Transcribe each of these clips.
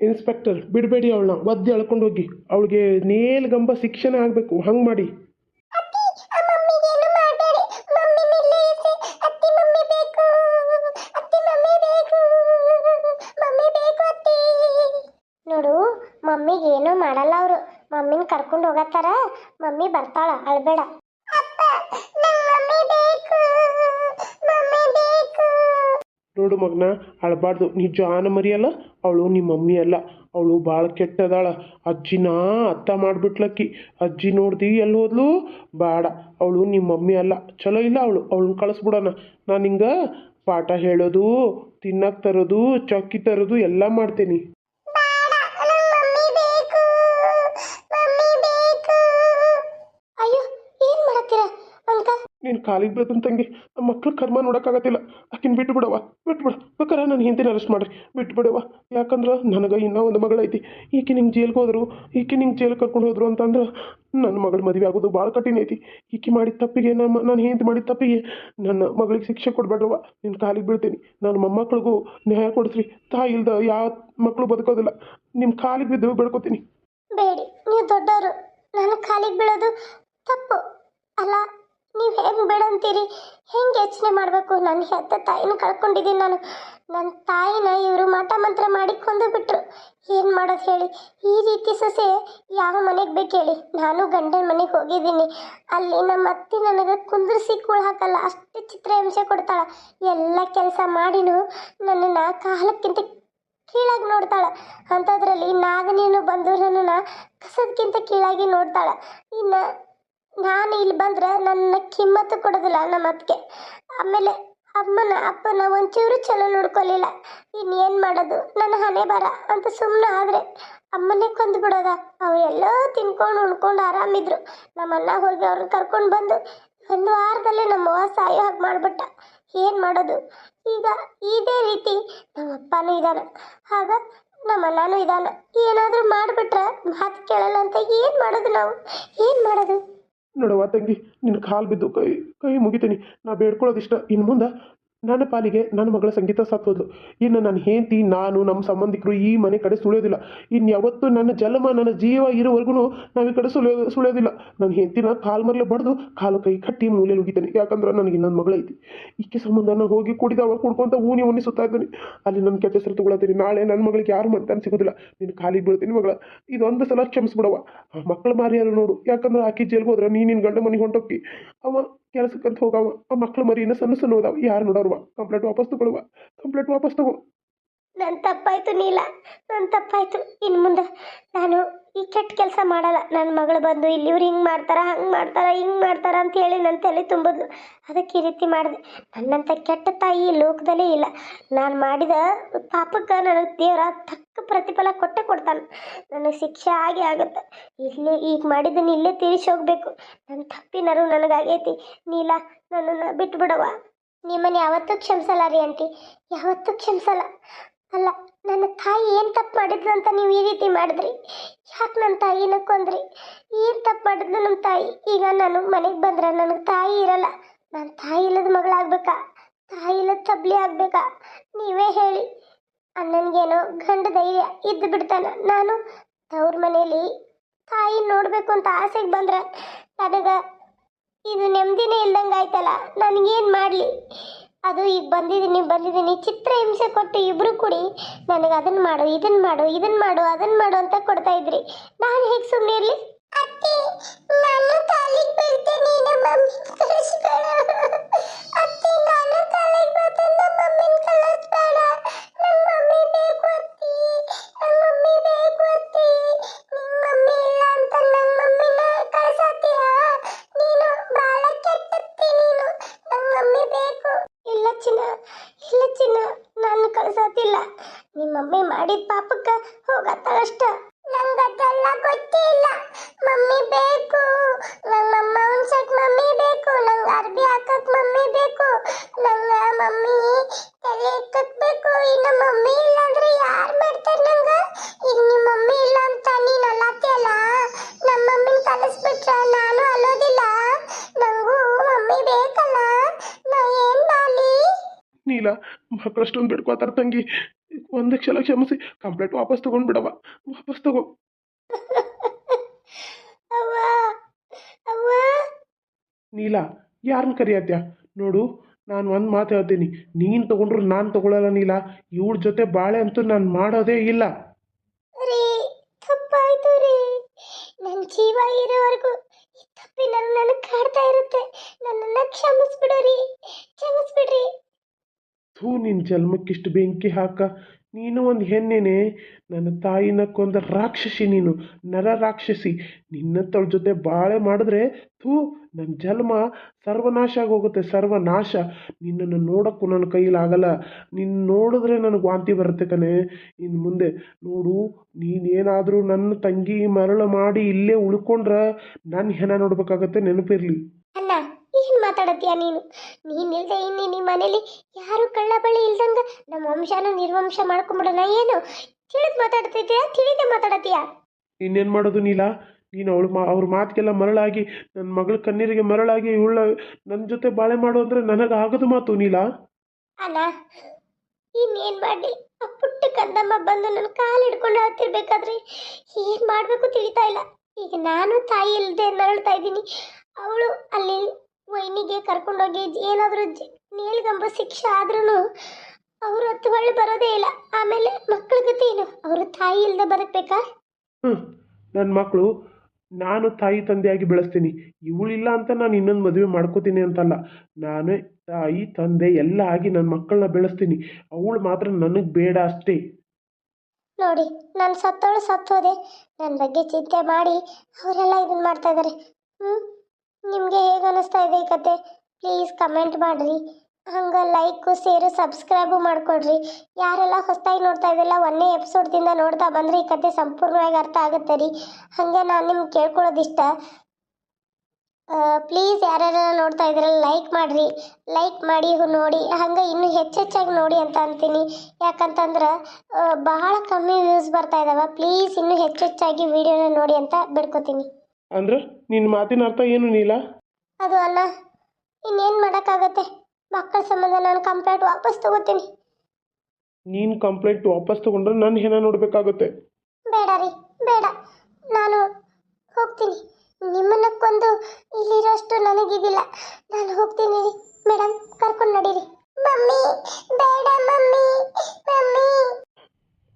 Inspector ಬಿಡಬೇಡಿ ಅವಳನ್ನ. ಒದ್ದು ಎಳ್ಕೊಂಡು ಹೋಗಿ. ಅವಳಿಗೆ ನೇಲ್ಗಂಬ ಶಿಕ್ಷಣ ಆಗಬೇಕು. ಹಂಗೆ ಮಾಡಿ. ನೋಡು, ಮಮ್ಮಿಗೆ ಏನೂ ಮಾಡಲ್ಲ ಅವರು. ಮಮ್ಮಿನ ಕರ್ಕೊಂಡು ಹೋಗತ್ತಾರ. ಮಮ್ಮಿ ಬರ್ತಾಳ, ಅಳ್ಬೇಡ. ನೋಡು ಮಗನ, ಅಳಬಾರ್ದು. ನೀ ಜಾನ ಮರಿಯಲ್ಲ, ಅವಳು ನಿಮ್ಮ ಮಮ್ಮಿ ಅಲ್ಲ. ಅವಳು ಭಾಳ ಕೆಟ್ಟದಾಳ. ಅಜ್ಜಿನ ಅತ್ತ ಮಾಡಿಬಿಟ್ಲಕ್ಕಿ. ಅಜ್ಜಿ ನೋಡ್ದಿ ಎಲ್ಲಿ ಹೋದ್ಲು? ಬೇಡ. ಅವಳು ನಿಮ್ಮ ಮಮ್ಮಿ ಅಲ್ಲ. ಚಲೋ ಇಲ್ಲ ಅವಳು. ಅವಳನ್ನ ಕಳಿಸ್ಬಿಡೋಣ. ನಾನು ಹಿಂಗೆ ಪಾಠ ಹೇಳೋದು ತಿನ್ನಕ್ಕೆ ತರೋದು, ಚಕ್ಕಿ ತರೋದು ಎಲ್ಲ ಮಾಡ್ತೀನಿ. ಕಾಲಿಗೆ ಬೀಳ್ತಂತ ತಂಗಿ. ನಮ್ಮ ಮಕ್ಳ ಕರ್ಮ ನೋಡೋಕ್ಕಾಗತ್ತಿಲ್ಲ. ಆಕಿನ ಬಿಟ್ಟು ಬಿಡವ ಬಿಟ್ಟು ಬಿಡು. ಬೇಕಾರೆ ನಾನು ಹಿಂದಿನ ಅರೆಸ್ಟ್ ಮಾಡ್ರಿ. ಬಿಟ್ಟು ಬಿಡವ ಯಾಕಂದ್ರೆ ನನಗೆ ಇನ್ನೂ ಒಂದು ಮಗಳೈತಿ. ಈಕೆ ನಿಂಗೆ ಜೈಲ್ಗೆ ಹೋದರು, ಈಕೆ ನಿಂಗೆ ಜೈಲ್ ಕರ್ಕೊಂಡು ಹೋದರು ಅಂತಂದ್ರೆ ನನ್ನ ಮಗಳ ಮದುವೆ ಆಗೋದು ಭಾಳ ಕಠಿಣ ಐತಿ. ಈಕೆ ಮಾಡಿದ ತಪ್ಪಿಗೆ ನಮ್ಮ ನಾನು ಹಿಂದೆ ಮಾಡಿದ ತಪ್ಪಿಗೆ ನನ್ನ ಮಗಳಿಗೆ ಶಿಕ್ಷೆ ಕೊಡಬೇಡವ ನಿನ್ನ ಕಾಲಿಗೆ ಬೀಳ್ತೀನಿ. ನನ್ನ ಮೊಮ್ಮಕ್ಕಳಿಗೂ ನ್ಯಾಯ ಕೊಡಿಸ್ರಿ. ತಾಯಿ ಇಲ್ದ ಯಾವ ಮಕ್ಕಳು ಬದುಕೋದಿಲ್ಲ. ನಿಮ್ಮ ಕಾಲಿಗೆ ಬಿದ್ದು ಬೆಳ್ಕೊತೀನಿ. ಬೇಡಿ. ನೀವು ದೊಡ್ಡವರು ನನ್ನ ಕಾಲಿಗೆ ಬೀಳೋದು ತಪ್ಪು. ಅಲ್ಲ ನೀವು ಬೇಡ ಅಂತೀರಿ ಹೆಂಗೆ ಯೋಚನೆ ಮಾಡಬೇಕು? ನನ್ನ ಹೆತ್ತ ತಾಯಿನ ಕಳ್ಕೊಂಡಿದ್ದೀನಿ ನಾನು. ನನ್ನ ತಾಯಿನ ಇವರು ಮಾಟ ಮಂತ್ರ ಮಾಡಿ ಕೊಂದು ಬಿಟ್ರು. ಏನು ಮಾಡೋದು ಹೇಳಿ? ಈ ರೀತಿ ಸೊಸೆ ಯಾವ ಮನೆಗೆ ಬೇಕು ಹೇಳಿ? ನಾನು ಗಂಡನ ಮನೆಗೆ ಹೋಗಿದ್ದೀನಿ. ಅಲ್ಲಿ ನಮ್ಮ ಅತ್ತೆ ನನಗೆ ಕುಂದ್ರಿಸಿ ಕೂಳು ಹಾಕಲ್ಲ. ಅಷ್ಟು ಚಿತ್ರಹಿಂಸೆ ಕೊಡ್ತಾಳೆ. ಎಲ್ಲ ಕೆಲಸ ಮಾಡಿನೂ ನನ್ನನ್ನು ಕಾಲಕ್ಕಿಂತ ಕೀಳಾಗಿ ನೋಡ್ತಾಳೆ. ಅಂಥದ್ರಲ್ಲಿ ನಾಗನೇನು ಬಂದು ನನ್ನನ್ನು ಕಸದಕ್ಕಿಂತ ಕೀಳಾಗಿ ನೋಡ್ತಾಳೆ. ಇನ್ನು ನಾನು ಇಲ್ಲಿ ಬಂದ್ರೆ ನನ್ನ ಕಿಮ್ಮತ್ತು ಕೊಡೋದಿಲ್ಲ ನಮ್ಮ ಅತ್ತಿಗೆ. ಆಮೇಲೆ ಅಮ್ಮನ, ಅಪ್ಪನ ಒಂಚೂರು ಚಲೋ ನೋಡ್ಕೊಳ್ಳಿಲ್ಲ ಇನ್ನೇನು ಮಾಡೋದು? ನನ್ನ ಹಣೆ ಬರ ಅಂತ ಸುಮ್ಮನೆ ಆದರೆ ಅಮ್ಮನೇ ಕೊಂದು ಬಿಡೋದ? ಅವರೆಲ್ಲೋ ತಿನ್ಕೊಂಡು ಉಣ್ಕೊಂಡು ಆರಾಮಿದ್ರು. ನಮ್ಮಣ್ಣ ಹೋಗಿ ಅವ್ರನ್ನ ಕರ್ಕೊಂಡು ಬಂದು ಒಂದು ವಾರದಲ್ಲೇ ನಮ್ಮ ಅವ್ವ ಸಾಯೋ ಹಾಗೆ ಮಾಡಿಬಿಟ್ಟ. ಏನು ಮಾಡೋದು? ಈಗ ಇದೇ ರೀತಿ ನಮ್ಮ ಅಪ್ಪನೂ ಇದ್ದಾನೆ ಆಗ ನಮ್ಮ ಅಣ್ಣನೂ ಇದ್ದಾನೆ ಏನಾದರೂ ಮಾಡಿಬಿಟ್ರೆ ಮಾತು ಕೇಳಲ್ಲ ಅಂತ ಏನು ಮಾಡೋದು ನಾವು? ಏನು ಮಾಡೋದು? ನೋಡವ್ವ ತಂಗಿ ನಿನ್ನ ಕಾಲು ಬಿದ್ದು ಕೈ ಕೈ ಮುಗಿತೀನಿ. ನಾ ಬೇಡ್ಕೊಳ್ಳೋದಿಷ್ಟ. ಇನ್ನು ಮುಂದೆ ನನ್ನ ಪಾಲಿಗೆ ನನ್ನ ಮಗಳ ಸಂಗೀತ ಸತ್ತೋದ್ಲು ಇನ್ನು ನನ್ನ ಹೆಂಡತಿ, ನಾನು, ನಮ್ಮ ಸಂಬಂಧಿಕರು ಈ ಮನೆ ಕಡೆ ಸುಳಿಯೋದಿಲ್ಲ. ಇನ್ನು ಯಾವತ್ತೂ ನನ್ನ ಜನ್ಮ ನನ್ನ ಜೀವ ಇರೋವರೆಗೂ ನಾವು ಈ ಕಡೆ ಸುಳಿಯೋ, ಸುಳಿಯೋದಿಲ್ಲ. ನನ್ನ ಹೆಂಡತಿನ ಕಾಲು ಮರಲೆ ಬಡ್ದು ಕಾಲು ಕೈ ಕಟ್ಟಿ ಮೂಲೆಯಲ್ಲಿ ಹೋಗಿದ್ದೇನೆ ಯಾಕಂದ್ರೆ ನನಗೆ ಇನ್ನೊಂದು ಮಗಳೈತಿ ಈಕೆ ಸಂಬಂಧ ನಾನು ಹೋಗಿ ಕುಡಿದವ ಕುಡ್ಕೊಂತ ಊನಿ ಊನಿ ಸುತ್ತಾ ಅಲ್ಲಿ ನನ್ನ ಕೆಟ್ಟ ಹೆಸರು ತಗೊಳತ್ತೀನಿ. ನಾಳೆ ನನ್ನ ಮಗಳಿಗೆ ಯಾರು ಮಾಡ್ತಾನೆ ಸಿಗೋದಿಲ್ಲ. ನಿನ್ನ ಕಾಲಿಗೆ ಬೀಳ್ತೀನಿ ಮಗಳ. ಇದೊಂದು ಸಲ ಕ್ಷಮಿಸ್ಬಿಡವ ಮಕ್ಕಳು ಮಾರಿಯಾರು ನೋಡು. ಯಾಕಂದ್ರೆ ಆಕೆ ಜೈಲ್ಗೆ ಹೋದ್ರೆ ನೀನು ನಿನ್ನ ಗಂಡ ಮನೆಗೆ ಹೊಂಟೋಗಿ ಅವ ಕೆಲಸಕ್ಕಂತ ಹೋಗವ, ಆ ಮಕ್ಳು ಮರಿ ಇನ್ನೂ ಸಣ್ಣ ಸಣ್ಣ ಹೋದವ, ಯಾರು ನೋಡೋರ್ವ, ಕಂಪ್ಲೇಂಟ್ ವಾಪಸ್ ತಗೊಳ್ಳುವ, ಕಂಪ್ಲೇಂಟ್ ವಾಪಸ್ ತಗೋ. ನನ್ನ ತಪ್ಪಾಯ್ತು ನೀಲ ನನ್ನ ತಪ್ಪಾಯ್ತು. ಇನ್ನು ಮುಂದೆ ನಾನು ಈ ಕೆಟ್ಟ ಕೆಲಸ ಮಾಡಲ್ಲ. ನನ್ನ ಮಗಳು ಬಂದು ಇಲ್ಲಿ ಇವ್ರು ಹಿಂಗೆ ಮಾಡ್ತಾರ, ಹಂಗೆ ಮಾಡ್ತಾರ, ಹಿಂಗೆ ಮಾಡ್ತಾರ ಅಂತ ಹೇಳಿ ನನ್ನ ತಲೆ ತುಂಬಿದ್ಲು. ಅದಕ್ಕೆ ಈ ರೀತಿ ಮಾಡಿದೆ. ನನ್ನಂಥ ಕೆಟ್ಟ ತಾಯಿ ಈ ಲೋಕದಲ್ಲೇ ಇಲ್ಲ. ನಾನು ಮಾಡಿದ ಪಾಪಕ್ಕೆ ನನಗೆ ದೇವರ ತಕ್ಕ ಪ್ರತಿಫಲ ಕೊಟ್ಟೆ ಕೊಡ್ತಾನೆ. ನನಗೆ ಶಿಕ್ಷೆ ಆಗೇ ಆಗುತ್ತೆ. ಇಲ್ಲಿ ಈಗ ಮಾಡಿದ್ದನ್ನು ಇಲ್ಲೇ ತೀರಿಸಿ ಹೋಗಬೇಕು. ನನ್ನ ತಪ್ಪಿನರು ನನಗಾಗೈತಿ. ನೀಲ, ನನ್ನನ್ನು ಬಿಟ್ಬಿಡವ ನಿಮ್ಮನ್ನು ಯಾವತ್ತೂ ಕ್ಷಮಿಸಲ್ಲ ರೀ ಆಂಟಿ. ಯಾವತ್ತೂ ಕ್ಷಮಿಸಲ್ಲ. ಅಲ್ಲ ನನ್ನ ತಾಯಿ ಏನು ತಪ್ಪು ಮಾಡಿದ್ಲು ಅಂತ ನೀವು ಈ ರೀತಿ ಮಾಡಿದ್ರಿ? ಯಾಕೆ ನನ್ನ ತಾಯಿನ ಕೊಂದ್ರಿ? ಏನು ತಪ್ಪು ಮಾಡಿದ್ಲು ನಮ್ಮ ತಾಯಿ? ಈಗ ನಾನು ಮನೆಗೆ ಬಂದ್ರೆ ನನಗೆ ತಾಯಿ ಇರಲ್ಲ. ನನ್ನ ತಾಯಿ ಇಲ್ಲದ ಮಗಳಾಗ್ಬೇಕಾ? ತಾಯಿ ಇಲ್ಲದ ತಬ್ಲಿ ಆಗ್ಬೇಕಾ? ನೀವೇ ಹೇಳಿ. ಅಣ್ಣನಿಗೇನೋ ಗಂಡ ಧೈರ್ಯ ಇದ್ದು ಬಿಡ್ತಾನ. ನಾನು ತವ್ರ ಮನೇಲಿ ತಾಯಿ ನೋಡಬೇಕು ಅಂತ ಆಸೆಗೆ ಬಂದ್ರೆ ನನಗೆ ಇದು ನೆಮ್ಮದಿನೇ ಇಲ್ದಂಗೆ ಆಯ್ತಲ್ಲ? ನನಗೇನು ಮಾಡಲಿ? ಅದು ಈಗ ಬಂದಿದ್ದೀನಿ ಬಂದಿದ್ದೀನಿ. ಚಿತ್ರ ಹಿಂಸೆ ಕೊಟ್ಟು ಇಬ್ರು ಕುಡಿ ನನಗೆ ಅದನ್ನ ಮಾಡು ಇದನ್ನ ಮಾಡು ಇದನ್ನ ಮಾಡು ಅದನ್ನ ಮಾಡು ಅಂತ ಕೊಡ್ತಾ ಇದ್ರಿ. ನಾನು ಹೇಗೆ ಸುಮ್ಮನೆ ಇರಲಿ? ಅತ್ತೆ, ನಾನು ಕಾಲಿಗೆ ಬೀಳ್ತೇನೆ, ನಮ್ಮ ಮಮ್ಮಿ ಕಳಿಸ್ಬೇಡ. ಅತ್ತೆ, ನಾನು ಕಾಲಿಗೆ ಬೀಳ್ತೇನೆ, ನಮ್ಮ ಮಮ್ಮಿನ ಕಳಿಸ್ಬೇಡ. ನೀಲ ಮಕ್ಕಳಷ್ಟೊಂದು ಬಿಡ್ಕೋತಾರ ತಂಗಿ. ಒಂದು ಸಲ ಕ್ಷಮಿಸಿ ಕಂಪ್ಲೇಂಟ್ ವಾಪಸ್ ತಗೊಂಡು ಬಿಡವ ವಾಪಸ್ ತಗೋ. ನೀಲ ಯಾರನ್ನ ಕರಿಯತ್ಯ? ನೋಡು ನಾನು ಒಂದು ಮಾತು ಹೇಳ್ತೀನಿ. ನೀನು ತಗೊಂಡ್ರು ನಾನು ತಗೊಳಲ್ಲ ನೀಲ. ಇವಳ ಜೊತೆ ಬಾಳೆ ಅಂತೂ ನಾನು ಮಾಡೋದೇ ಇಲ್ಲ. ನನ್ನ ಜೀವ ಇರೋವರೆಗೂ ಈ ತಪ್ಪಿನ ನನಗೆ ಕಾಡ್ತಾ ಇರುತ್ತೆ. ನನ್ನನ್ನು ಕ್ಷಮಿಸ್ಬಿಡ್ರಿ ಕ್ಷಮಿಸ್ಬಿಡ್ರಿ. ಥೂ ನಿನ್ನ ಜನ್ಮಕ್ಕಿಷ್ಟು ಬೆಂಕಿ ಹಾಕ. ನೀನು ಒಂದು ಹೆಣ್ಣೇನೆ, ನನ್ನ ತಾಯಿನ ಕೊಂದ ರಾಕ್ಷಸಿ ನೀನು, ನರ ರಾಕ್ಷಸಿ. ನಿನ್ನತ್ತವಳ ಜೊತೆ ಬಾಳೆ ಮಾಡಿದ್ರೆ ಥೂ ನನ್ನ ಜನ್ಮ ಸರ್ವನಾಶ ಆಗೋಗುತ್ತೆ, ಸರ್ವನಾಶ. ನಿನ್ನನ್ನು ನೋಡೋಕ್ಕೂ ನನ್ನ ಕೈಲಾಗಲ್ಲ ನಿನ್ನ ನೋಡಿದ್ರೆ ನನಗೆ ವಾಂತಿ ಬರುತ್ತೆ ಕಣೆ. ಇನ್ನು ಮುಂದೆ ನೋಡು, ನೀನೇನಾದರೂ ನನ್ನ ತಂಗಿ ಮರಳು ಮಾಡಿ ಇಲ್ಲೇ ಉಳ್ಕೊಂಡ್ರೆ ನನ್ನ ಹೆಣ ನೋಡಬೇಕಾಗತ್ತೆ ನೆನಪಿರಲಿ. ಏನು ಮಾತಾಡತ್ತೀಯ ನೀನು? ನೀನಿಲ್ದೆ ಇನ್ನು ನಿಮ್ಮ ಮನೇಲಿ ಯಾರು ಕಳ್ಳ ಬಳಿ ಇಲ್ದಂಗ ನಮ್ಮ ವಂಶನ ನಿರ್ವಂಶ ಮಾಡ್ಕೊಂಬಿಡೋಣ ಏನು? ತಿಳಿದು ಮಾತಾಡ್ತಿದ್ಯಾ? ತಿಳಿದೆ ಮಾತಾಡತ್ತೀಯ? ಇನ್ನೇನು ಮಾಡೋದು ನೀಲ? ನೀನು ಅವಳು ಮಾ ಅವ್ರ ಮಾತಿಗೆಲ್ಲ ಮರಳಾಗಿ ನನ್ನ ಮಗಳ ಕಣ್ಣೀರಿಗೆ ಮರಳಾಗಿ ಇವಳ ನನ್ನ ಜೊತೆ ಬಾಳೆ ಮಾಡು ಅಂದರೆ ನನಗೆ ಆಗದು ಮಾತು ನೀಲ? ಅಣ್ಣ ಇನ್ನೇನು ಮಾಡಿ ಆ ಪುಟ್ಟ ಕಂದಮ್ಮ ಬಂದು ನನ್ನ ಕಾಲು ಹಿಡ್ಕೊಂಡು ಹತ್ತಿರ್ಬೇಕಾದ್ರೆ ಏನ್ ಮಾಡಬೇಕು ತಿಳಿತಾ ಇಲ್ಲ. ಈಗ ನಾನು ತಾಯಿ ಇಲ್ಲದೆ ನರಳ್ತಾ ಇದ್ದೀನಿ. ಅವಳು ಅಲ್ಲಿ ವೈನಿಗೆ ಕರ್ಕೊಂಡೋಗಿ ಏನಾದರೂ ನೀಳ್ಗಂಬ ಶಿಕ್ಷೆ ಆದ್ರೂ ಅವರು ಹತ್ತು ಹೊಳ್ಳಿ ಬರೋದೇ ಇಲ್ಲ. ಆಮೇಲೆ ಮಕ್ಕಳ ಜೊತೆ ಏನು? ಅವರು ತಾಯಿ ಇಲ್ಲದೆ ಬದುಕಬೇಕಾ ಹ್ಞೂ ನನ್ನ ಮಕ್ಕಳು ನಾನು ತಾಯಿ ತಂದೆಯಾಗಿ ಬೆಳೆಸ್ತೀನಿ. ಇವಳಿಲ್ಲ ಅಂತ ನಾನು ಇನ್ನೊಂದು ಮದುವೆ ಮಾಡ್ಕೋತೀನಿ ಅಂತಲ್ಲ. ನಾನು ತಾಯಿ ತಂದೆ ಎಲ್ಲ ಆಗಿ ನನ್ನ ಮಕ್ಕಳನ್ನ ಬೆಳೆಸ್ತೀನಿ. ಅವಳು ಮಾತ್ರ ನನಗೆ ಬೇಡ ಅಷ್ಟೇ. ನೋಡಿ ನಾನು ಸತ್ತೋಳು ಸತ್ತೋದೆ. ನನ್ನ ಬಗ್ಗೆ ಚಿಂತೆ ಮಾಡಿ ಅವರೆಲ್ಲ ಇದನ್ನ ಮಾಡ್ತಾ ಇದ್ದಾರೆ ಹ್ಞೂ ನಿಮಗೆ ಹೇಗೆ ಅನ್ನಿಸ್ತಾ ಇದೆ ಈ ಕತೆ? ಪ್ಲೀಸ್ ಕಮೆಂಟ್ ಮಾಡಿರಿ. ಹಂಗೆ ಲೈಕು ಸೇರು ಸಬ್ಸ್ಕ್ರೈಬು ಮಾಡಿಕೊಡ್ರಿ. ಯಾರೆಲ್ಲ ಹೊಸದಾಗಿ ನೋಡ್ತಾ ಇದ್ದಿಲ್ಲ ಒಂದೇ ಎಪಿಸೋಡ್ದಿಂದ ನೋಡ್ತಾ ಬಂದರೆ ಈ ಕತೆ ಸಂಪೂರ್ಣವಾಗಿ ಅರ್ಥ ಆಗುತ್ತೆ ರೀ. ಹಾಗೆ ನಾನು ನಿಮ್ಗೆ ಕೇಳ್ಕೊಳ್ಳೋದಿಷ್ಟ. ಪ್ಲೀಸ್ ಯಾರ್ಯಾರ ನೋಡ್ತಾ ಇದ್ರಲ್ಲ ಲೈಕ್ ಮಾಡಿರಿ. ಲೈಕ್ ಮಾಡಿ ನೋಡಿ. ಹಂಗೆ ಇನ್ನೂ ಹೆಚ್ಚೆಚ್ಚಾಗಿ ನೋಡಿ ಅಂತ ಅಂತೀನಿ. ಯಾಕಂತಂದ್ರೆ ಬಹಳ ಕಮ್ಮಿ ವ್ಯೂಸ್ ಬರ್ತಾ ಇದಾವೆ. ಪ್ಲೀಸ್ ಇನ್ನೂ ಹೆಚ್ಚೆಚ್ಚಾಗಿ ವಿಡಿಯೋನ ನೋಡಿ ಅಂತ ಬಿಡ್ಕೋತೀನಿ. ಅಂದ್ರೆ ನಿನ್ನ ಮಾತಿನ ಅರ್ಥ ಏನು ನೀಲ? ಅದು ಅಲ್ಲ. ಇನ್ನೇನು ಮಾಡೋಕ್ಕಾಗತ್ತೆ? ಮಕ್ಕಳ ಸಂಬಂಧ ನಾನು ಕಂಪ್ಲೇಂಟ್ ವಾಪಸ್ ತಗೋತೀನಿ. ನೀನು ಕಂಪ್ಲೇಂಟ್ ವಾಪಸ್ ತಗೊಂಡ್ರೆ ನನ್ನ ಏನ ನೋಡಬೇಕಾಗುತ್ತೆ. ಬೇಡ ರೀ ಬೇಡ. ನಾನು ಹೋಗ್ತೀನಿ. ನಿಮ್ಮನ್ನ ಕೊಂದು ಇಲ್ಲಿರೋಷ್ಟು ನನಗಿದಿಲ್ಲ. ನಾನು ಹೋಗ್ತೀನಿ ರೀ. ಮೇಡಮ್ ಕರ್ಕೊಂಡು ನಡೀರಿ. ಮಮ್ಮಿ ಬೇಡ ಮಮ್ಮಿ ಮಮ್ಮಿ.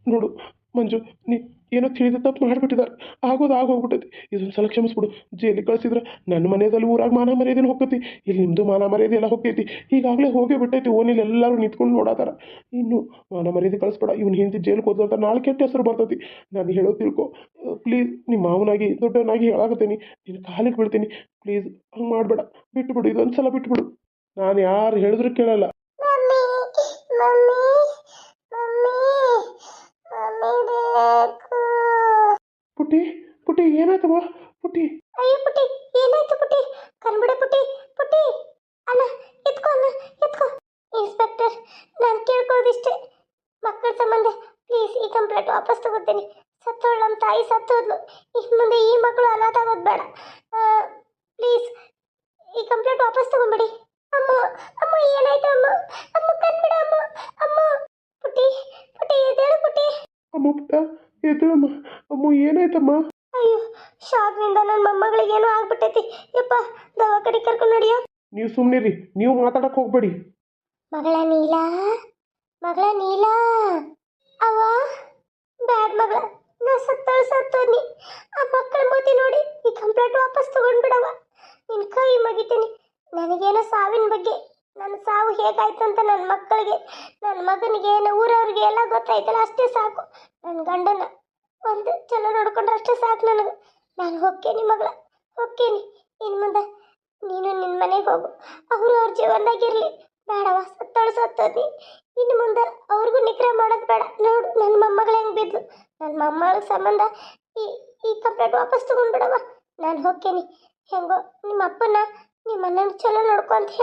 ನೋಡು ಮಂಜು ನೀ ಏನೋ ತಿಳಿದ ತಪ್ಪು ಮಾಡಿಬಿಟ್ಟಿದ್ದಾರೆ. ಆಗೋದು ಆಗೋಗ್ಬಿಟ್ಟೈತಿ. ಇದೊಂದು ಸಲ ಕ್ಷಮಿಸ್ಬಿಡು. ಜೈಲಿಗೆ ಕಳಿಸಿದ್ರೆ ನನ್ನ ಮನೆಯಲ್ಲಿ ಊರಾಗ ಮಾನ ಮರ್ಯಾದೆನ ಹೋಗ್ತೈತಿ ಇಲ್ಲಿ ನಿಮ್ಮದು ಮಾನ ಮರ್ಯಾದೆ ಎಲ್ಲ ಹೋಗ್ತೈತಿ ಈಗಾಗಲೇ ಹೋಗೇ ಬಿಟ್ಟೈತಿ. ಓನಿಲ್ಲಿ ಎಲ್ಲರೂ ನಿಂತ್ಕೊಂಡು ನೋಡಾತಾರ. ಇನ್ನು ಮಾನ ಮರ್ಯಾದೆ ಕಳಿಸ್ಬೇಡ. ಇವ್ನು ಹಿಂದೆ ಜೈಲಿಗೆ ಹೋದಂತ ನಾಳೆ ಕೆಟ್ಟ ಹೆಸರು ಬರ್ತೈತಿ. ನಾನು ಹೇಳೋ ತಿಳ್ಕೊ. ಪ್ಲೀಸ್ ನಿಮ್ಮ ಮಾವನಾಗಿ, ದೊಡ್ಡವನಾಗಿ ಹೇಳಾಕತ್ತೀನಿ. ನಿನ್ನ ಕಾಲಿಗೆ ಬೀಳ್ತೀನಿ. ಪ್ಲೀಸ್ ಹಂಗೆ ಮಾಡಬೇಡ. ಬಿಟ್ಟುಬಿಡು ಇದೊಂದು ಸಲ ಬಿಟ್ಬಿಡು. ನಾನು ಯಾರು ಹೇಳಿದ್ರು ಕೇಳಲ್ಲ ಮಮ್ಮಿ ಮಮ್ಮಿ ಮಮ್ಮಿ ಮಮ್ಮಿ ಬೇಕು ಪುಟ್ಟಿ ಪುಟ್ಟಿ ಏನಾಯ್ತಮ್ಮ ಪುಟ್ಟಿ ಅಯ್ಯೋ ಪುಟ್ಟಿ ಏನಾಯ್ತು ಪುಟ್ಟಿ ಕಣ್ಬಿಡ ಪುಟ್ಟಿ ಪುಟ್ಟಿ ಅಣ್ಣ ಎತ್ಕೊ ಅಣ್ಣ ಎತ್ಕೊ ಇನ್ಸ್ಪೆಕ್ಟರ್ ನಾನು ಕೇಳ್ಕೊಳ್ಳೋದಿಷ್ಟೇ ಮಕ್ಕಳ ಸಂಬಂಧ ಪ್ಲೀಸ್ ಈ ಕಂಪ್ಲೇಂಟ್ ವಾಪಸ್ ತಗೋತೀನಿ ಸತ್ತೋಳು ನಮ್ಮ ತಾಯಿ ಸತ್ತೋದ್ಲು ಇನ್ನು ಮುಂದೆ ಈ ಮಕ್ಕಳು ಅನಾಥ ಆಗೋದು ಬೇಡ ಪ್ಲೀಸ್ ಈ ಕಂಪ್ಲೇಂಟ್ ವಾಪಸ್ ತಗೊಂಬಿಡಿ ಅಮ್ಮ ಅಮ್ಮ ಏನಾಯ್ತು ಅಮ್ಮ ಅಮ್ಮ ಕಣ್ಬಿಡ ಅಮ್ಮ ಅಮ್ಮ ಪುಟ್ಟಿ ಪುಟ್ಟಿ ಎದ್ದೇಳು ಪುಟ್ಟಿ ಅಮ್ಮ ಪುಟ್ಟ ಎದ್ದೇಳಮ್ಮ ಅಮ್ಮ ಏನಾಯ್ತಮ್ಮ? ಅಯ್ಯೋ ಶಾಕ್ನಿಂದ ನನ್ನ ಮೊಮ್ಮಗಳಿಗೆ ಏನೋ ಆಗ್ಬಿಟ್ಟೈತಿ. ಯಪ್ಪ ದವಾಖಾನೆ ಕರ್ಕೊಂಡು ನಡಿಯೋ? ನೀವು ಸುಮ್ಮನಿರಿ ನೀವು ಮಾತಾಡಕ್ಕೆ ಹೋಗ್ಬೇಡಿ. ಮಗಳ ನೀಲಾ ಮಗಳ ನೀಲಾ. ಅವ ಬ್ಯಾಡ್ ಮಗಳ ನಾ ಸತ್ತಳು ಸತ್ತೋನಿ ಆ ಮಕ್ಕಳ ಮೋತಿ ನೋಡಿ ಈ ಕಂಪ್ಲೇಂಟ್ ವಾಪಸ್ ತಗೊಂಡ್ಬಿಡವ ನಿನ್ ಕೈ ಮಗಿತೀನಿ. ನನಗೇನೋ ಸಾವಿನ ಬಗ್ಗೆ ನನ್ನ ಸಾವು ಹೇಗಾಯ್ತು ಅಂತ ನನ್ನ ಮಕ್ಕಳಿಗೆ ನನ್ನ ಮಗನಿಗೆ ಊರವ್ರಿಗೆ ಎಲ್ಲ ಗೊತ್ತಾಯ್ತಲ್ಲ, ಅಷ್ಟೇ ಸಾಕು. ನನ್ನ ಗಂಡನ ಒಂದು ಚಲೋ ನೋಡ್ಕೊಂಡ್ರೆ ಅಷ್ಟೇ ಸಾಕು ನನಗೆ. ನಾನು ಹೊಕ್ಕೇನಿ ಮಗಳ, ಹೊಕ್ಕೇನಿ. ಇನ್ನು ಮುಂದೆ ನೀನು ನಿನ್ನ ಮನೆಗೆ ಹೋಗು. ಅವರು ಅವ್ರ ಜೀವನದಾಗಿರಲಿ ಬೇಡವ, ಸತ್ತೋಳು ಇನ್ನು ಮುಂದೆ ಅವ್ರಿಗೂ ನಿಗ್ರಹ ಮಾಡೋದು ಬೇಡ. ನೋಡು ನನ್ನ ಮೊಮ್ಮಗಳು ಹೆಂಗೆ ಬಿದ್ದು ನನ್ನ ಮೊಮ್ಮಗಳ ಸಂಬಂಧ ಈ ಈ ಕಂಪ್ಲೇಂಟ್ ವಾಪಸ್ ತೊಗೊಂಡ್ಬಿಡವ ನಾನು ಹೊಕ್ಕೇನಿ. ಹೆಂಗೋ ನಿಮ್ಮ ಅಪ್ಪನ ನಿಮ್ಮ ಅಣ್ಣನ ಚಲೋ ನೋಡ್ಕೊ ಅಂತ ಹೇಳಿ